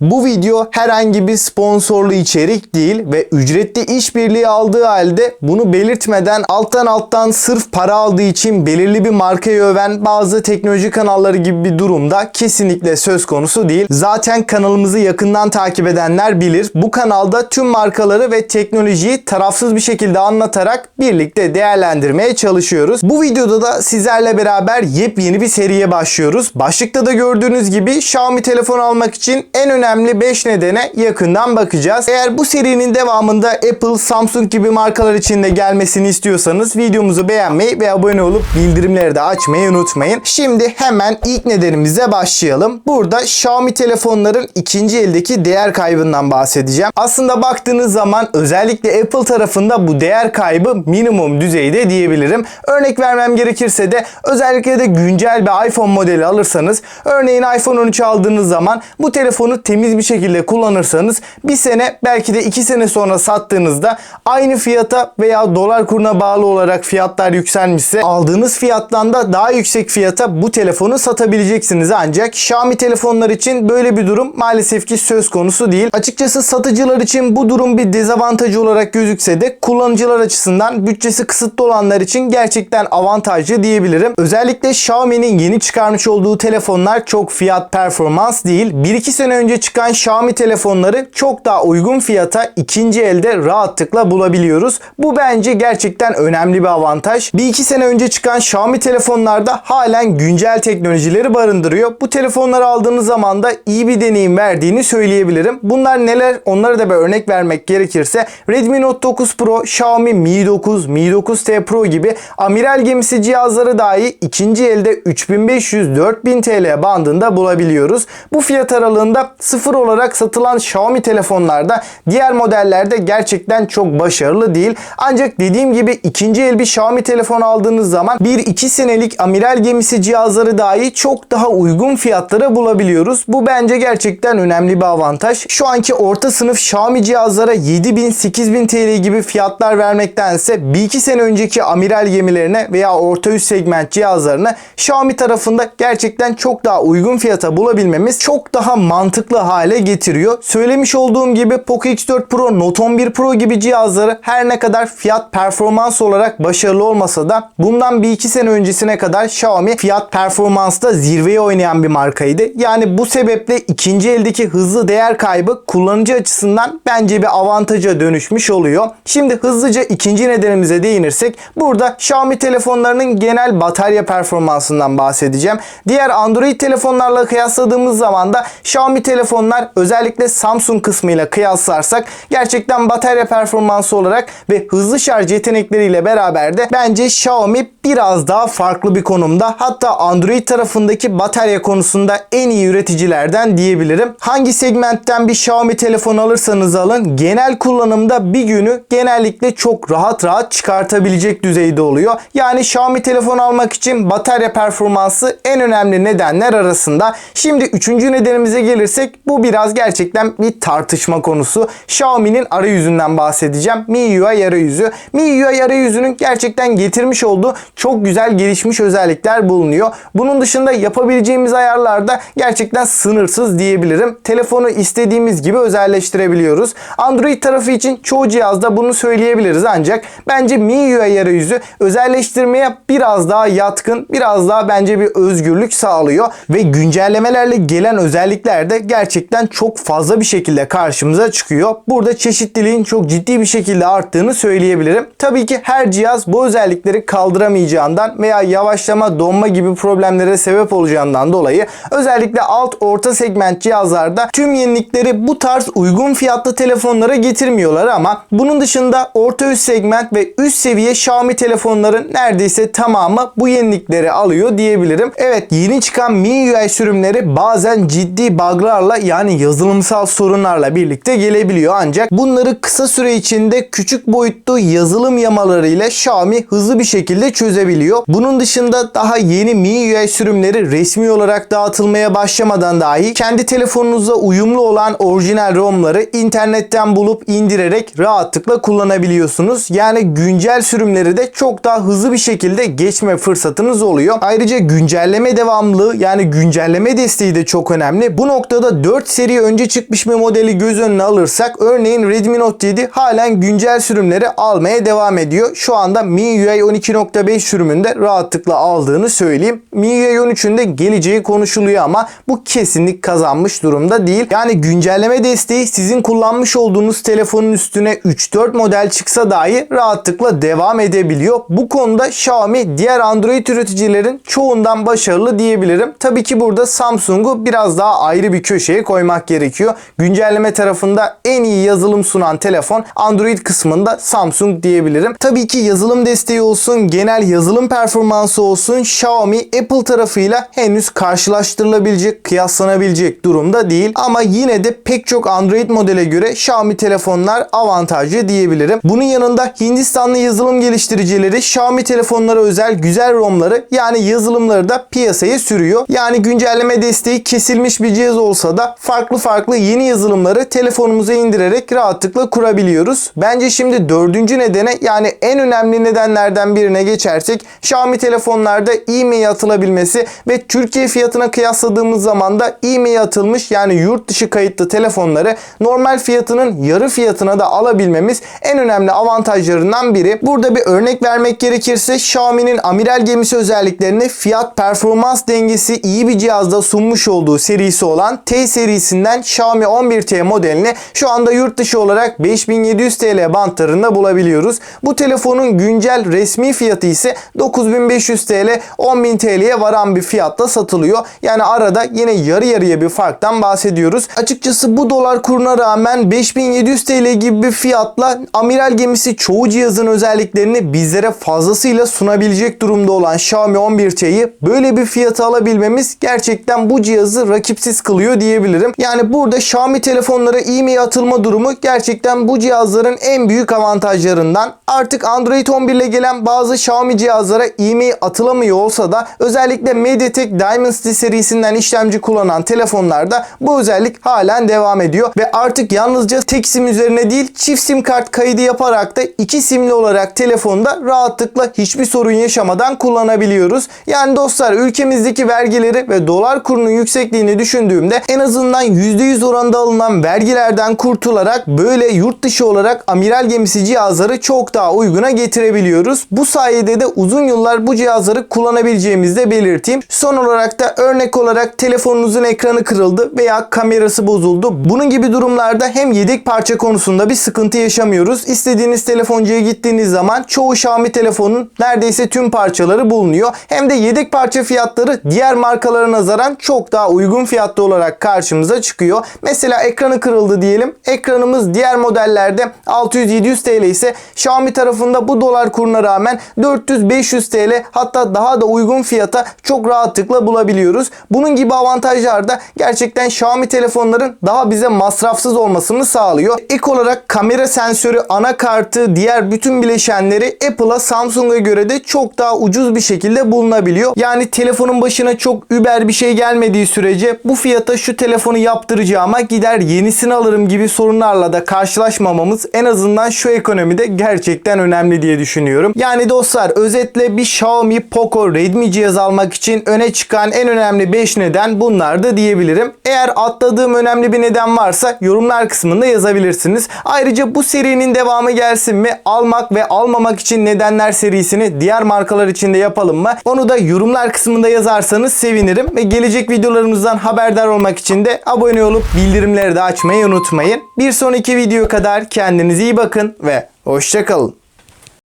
Bu video herhangi bir sponsorlu içerik değil ve ücretli işbirliği aldığı halde bunu belirtmeden alttan alttan sırf para aldığı için belirli bir markayı öven bazı teknoloji kanalları gibi bir durumda kesinlikle söz konusu değil. Zaten kanalımızı yakından takip edenler bilir. Bu kanalda tüm markaları ve teknolojiyi tarafsız bir şekilde anlatarak birlikte değerlendirmeye çalışıyoruz. Bu videoda da sizlerle beraber yepyeni bir seriye başlıyoruz. Başlıkta da gördüğünüz gibi Xiaomi telefon almak için en önemli 5 nedene yakından bakacağız. Eğer bu serinin devamında Apple, Samsung gibi markalar için de gelmesini istiyorsanız videomuzu beğenmeyi ve abone olup bildirimleri de açmayı unutmayın. Şimdi hemen ilk nedenimize başlayalım. Burada Xiaomi telefonların ikinci eldeki değer kaybından bahsedeceğim. Aslında baktığınız zaman özellikle Apple tarafında bu değer kaybı minimum düzeyde diyebilirim. Örnek vermem gerekirse de özellikle de güncel bir iPhone modeli alırsanız örneğin iPhone 13 aldığınız zaman bu telefonu temiz bir şekilde kullanırsanız bir sene belki de iki sene sonra sattığınızda aynı fiyata veya dolar kuruna bağlı olarak fiyatlar yükselmişse aldığınız fiyattan da daha yüksek fiyata bu telefonu satabileceksiniz ancak Xiaomi telefonlar için böyle bir durum maalesef ki söz konusu değil. Açıkçası satıcılar için bu durum bir dezavantajı olarak gözükse de kullanıcılar açısından bütçesi kısıtlı olanlar için gerçekten avantajlı diyebilirim. Özellikle Xiaomi'nin yeni çıkarmış olduğu telefonlar çok fiyat performans değil. 1-2 sene önce çıkan Xiaomi telefonları çok daha uygun fiyata ikinci elde rahatlıkla bulabiliyoruz. Bu bence gerçekten önemli bir avantaj. 1-2 sene önce çıkan Xiaomi telefonlarda halen güncel teknolojileri barındırıyor. Bu telefonları aldığınız zaman da iyi bir deneyim verdiğini söyleyebilirim. Bunlar neler? Onları da bir örnek vermek gerekirse Redmi Note 9 Pro, Xiaomi Mi 9, Mi 9T Pro gibi amiral gemisi cihazları dahi ikinci elde 3500-4000 TL bandında bulabiliyoruz. Bu fiyat aralığında sıfır olarak satılan Xiaomi telefonlarda diğer modellerde gerçekten çok başarılı değil. Ancak dediğim gibi ikinci el bir Xiaomi telefon aldığınız zaman 1-2 senelik amiral gemisi cihazları dahi çok daha uygun fiyatlara bulabiliyoruz. Bu bence gerçekten önemli bir avantaj. Şu anki orta sınıf Xiaomi cihazlara 7000-8000 TL gibi fiyatlar vermektense 1-2 sene önceki amiral gemilerine veya orta üst segment cihazlarını Xiaomi tarafında gerçekten çok daha uygun fiyata bulabilmemiz çok daha mantıklı hale getiriyor. Söylemiş olduğum gibi Poco X4 Pro, Note 11 Pro gibi cihazları her ne kadar fiyat performans olarak başarılı olmasa da bundan bir iki sene öncesine kadar Xiaomi fiyat performansta zirveye oynayan bir markaydı. Yani bu sebeple ikinci eldeki hızlı değer kaybı kullanıcı açısından bence bir avantaja dönüşmüş oluyor. Şimdi hızlıca ikinci nedenimize değinirsek burada Xiaomi telefonlarının genel batarya performansından bahsedeceğim. Diğer Android telefonlarla kıyasladığımız zaman da Xiaomi telefonlar özellikle Samsung kısmıyla kıyaslarsak gerçekten batarya performansı olarak ve hızlı şarj yetenekleriyle beraber de bence Xiaomi biraz daha farklı bir konumda. Hatta Android tarafındaki batarya konusunda en iyi üreticilerden diyebilirim. Hangi segmentten bir Xiaomi telefon alırsanız alın genel kullanımda bir günü genellikle çok rahat rahat çıkartabilecek düzeyde oluyor. Yani Xiaomi telefon almak için batarya performansı en önemli nedenler arasında. Şimdi üçüncü nedenimize gelirsek bu biraz gerçekten bir tartışma konusu. Xiaomi'nin arayüzünden bahsedeceğim. MIUI arayüzü. MIUI arayüzünün gerçekten getirmiş olduğu çok güzel gelişmiş özellikler bulunuyor. Bunun dışında yapabileceğimiz ayarlarda gerçekten sınırsız diyebilirim. Telefonu istediğimiz gibi özelleştirebiliyoruz. Android tarafı için çoğu cihazda bunu söyleyebiliriz ancak bence MIUI arayüzü özelleştirmeye biraz daha yatkın, biraz daha bence bir özgürlük sağlıyor ve güncellemelerle gelen özellikler de gerçekten çok fazla bir şekilde karşımıza çıkıyor. Burada çeşitliliğin çok ciddi bir şekilde arttığını söyleyebilirim. Tabii ki her cihaz bu özellikleri kaldıramayacağından veya yavaşlama, donma gibi problemlere sebep olacağından dolayı özellikle alt orta segment cihazlarda tüm yenilikleri bu tarz uygun fiyatlı telefonlara getirmiyorlar ama bunun dışında orta üst segment ve üst seviye Xiaomi telefonların neredeyse tamamı bu yenilikleri alıyor diyebilirim. Evet yeni çıkan MIUI sürümleri bazen ciddi buglarla yani yazılımsal sorunlarla birlikte gelebiliyor ancak bunları kısa süre içinde küçük boyutlu yazılım yamalarıyla Xiaomi hızlı bir şekilde çözebiliyor. Bunun dışında daha yeni MIUI sürümleri resmi olarak dağıtılmaya başlamadan dahi kendi telefonunuzla uyumlu olan orijinal ROM'ları internetten bulup indirerek rahatlıkla kullanabiliyorsunuz. Yani güncel sürümleri de çok daha hızlı bir şekilde geçme fırsatınız oluyor. Ayrıca güncelleme devamlılığı yani güncelleme desteği de çok önemli. Bu noktada 4 seri önce çıkmış bir modeli göz önüne alırsak örneğin Redmi Note 7 halen güncel sürümleri almaya devam ediyor. Şu anda MIUI 12.5 sürümünde rahatlıkla aldığını söyleyeyim. MIUI 13'ün de geleceği konuşuluyor ama bu kesinlik kazanmış durumda değil. Yani güncelleme desteği sizin kullanmış olduğunuz telefonun üstüne 3-4 model çıksa dahi rahatlıkla devam edebiliyor. Bu konuda Xiaomi diğer Android üreticilerin çoğundan başarılı diyebilirim. Tabii ki burada Samsung'u biraz daha ayrı bir köşeye koymak gerekiyor. Güncelleme tarafında en iyi yazılım sunan telefon Android kısmında Samsung diyebilirim. Tabii ki yazılım desteği olsun, genel yazılım performansı olsun Xiaomi Apple tarafıyla henüz karşılaştırılabilecek, kıyaslanabilecek durumda değil. Ama yine de pek çok Android modele göre Xiaomi telefonlar avantajlı diyebilirim. Bunun yanında Hindistanlı yazılım geliştiricileri Xiaomi telefonlara özel güzel ROM'ları yani yazılımları da piyasaya sürüyor. Yani güncelleme desteği kesilmiş bir cihaz olsa da farklı farklı yeni yazılımları telefonumuza indirerek rahatlıkla kurabiliyoruz. Bence şimdi dördüncü nedene yani en önemli nedenlerden birine geçersek Xiaomi telefonlarda e-mail atılabilmesi ve Türkiye fiyatına kıyasladığımız zaman da e-mail atılmış yani yurt dışı kayıtlı telefonları normal fiyatının yarı fiyatına da alabilmemiz en önemli avantajlarından biri. Burada bir örnek vermek gerekirse Xiaomi'nin amiral gemisi özelliklerini fiyat performans dengesi iyi bir cihazda sunmuş olduğu serisi olan T serisinden Xiaomi 11T modelini şu anda yurt dışı olarak 5700 TL bantlarında bulabiliyoruz. Bu telefonun güncel resmi fiyatı ise 9500 TL 10.000 TL'ye varan bir fiyatla satılıyor. Yani arada yine yarı yarıya bir farktan bahsediyoruz. Açıkçası bu dolar kuruna rağmen 5700 TL gibi bir fiyatla amiral gemisi çoğu cihazın özelliklerini bizlere fazlasıyla sunabilecek durumda olan Xiaomi 11T'yi böyle bir fiyata alabilmemiz gerçekten bu cihazı rakipsiz kılıyor diyebilirim. Yani burada Xiaomi telefonlara e-mail atılma durumu gerçekten bu cihazların en büyük avantajlarından. Artık Android 11 ile gelen bazı Xiaomi cihazlara e-mail atılamıyor olsa da özellikle MediaTek Dimensity serisinden işlemci kullanan telefonlarda bu özellik halen devam ediyor ve artık yalnızca tek sim üzerine değil çift sim kart kaydı yaparak da iki simli olarak telefonda rahatlıkla hiçbir sorun yaşamadan kullanabiliyoruz. Yani dostlar ülkemizdeki vergileri ve dolar kurunun yüksekliğini düşündüğümde en azından %100 oranında alınan vergilerden kurtularak böyle yurt dışı olarak amiral gemisi cihazları çok daha uyguna getirebiliyoruz. Bu sayede de uzun yıllar bu cihazları kullanabileceğimizi de belirteyim. Son olarak da örnek olarak telefonunuzun ekranı kırıldı veya kamerası bozuldu. Bunun gibi durumlarda hem yedek parça konusunda bir sıkıntı yaşamıyoruz. İstediğiniz telefoncuya gittiğiniz zaman çoğu Xiaomi telefonun neredeyse tüm parçaları bulunuyor. Hem de yedek parça fiyatları diğer markalara nazaran çok daha uygun fiyatlı olarak karşımıza çıkıyor. Mesela ekranı kırıldı diyelim. Ekranımız diğer modellerde 600-700 TL ise Xiaomi tarafında bu dolar kuruna rağmen 400-500 TL hatta daha da uygun fiyata çok rahatlıkla bulabiliyoruz. Bunun gibi avantajlar da gerçekten Xiaomi telefonların daha bize masrafsız olmasını sağlıyor. Ek olarak kamera sensörü, anakartı, diğer bütün bileşenleri Apple'a Samsung'a göre de çok daha ucuz bir şekilde bulunabiliyor. Yani telefonun başına çok über bir şey gelmediği sürece bu fiyata şu telefonu yaptıracağıma gider yenisini alırım gibi sorunlarla da karşılaşmamamız en azından şu ekonomide gerçekten önemli diye düşünüyorum. Yani dostlar özetle bir Xiaomi Poco Redmi cihaz almak için öne çıkan en önemli 5 neden bunlar da diyebilirim. Eğer atladığım önemli bir neden varsa yorumlar kısmında yazabilirsiniz. Ayrıca bu serinin devamı gelsin mi? Almak ve almamak için nedenler serisini diğer markalar için de yapalım mı? Onu da yorumlar kısmında yazarsanız sevinirim ve gelecek videolarımızdan haberdar olmak için de abone olup bildirimleri de açmayı unutmayın. Bir sonraki video kadar kendinize iyi bakın ve hoşçakalın.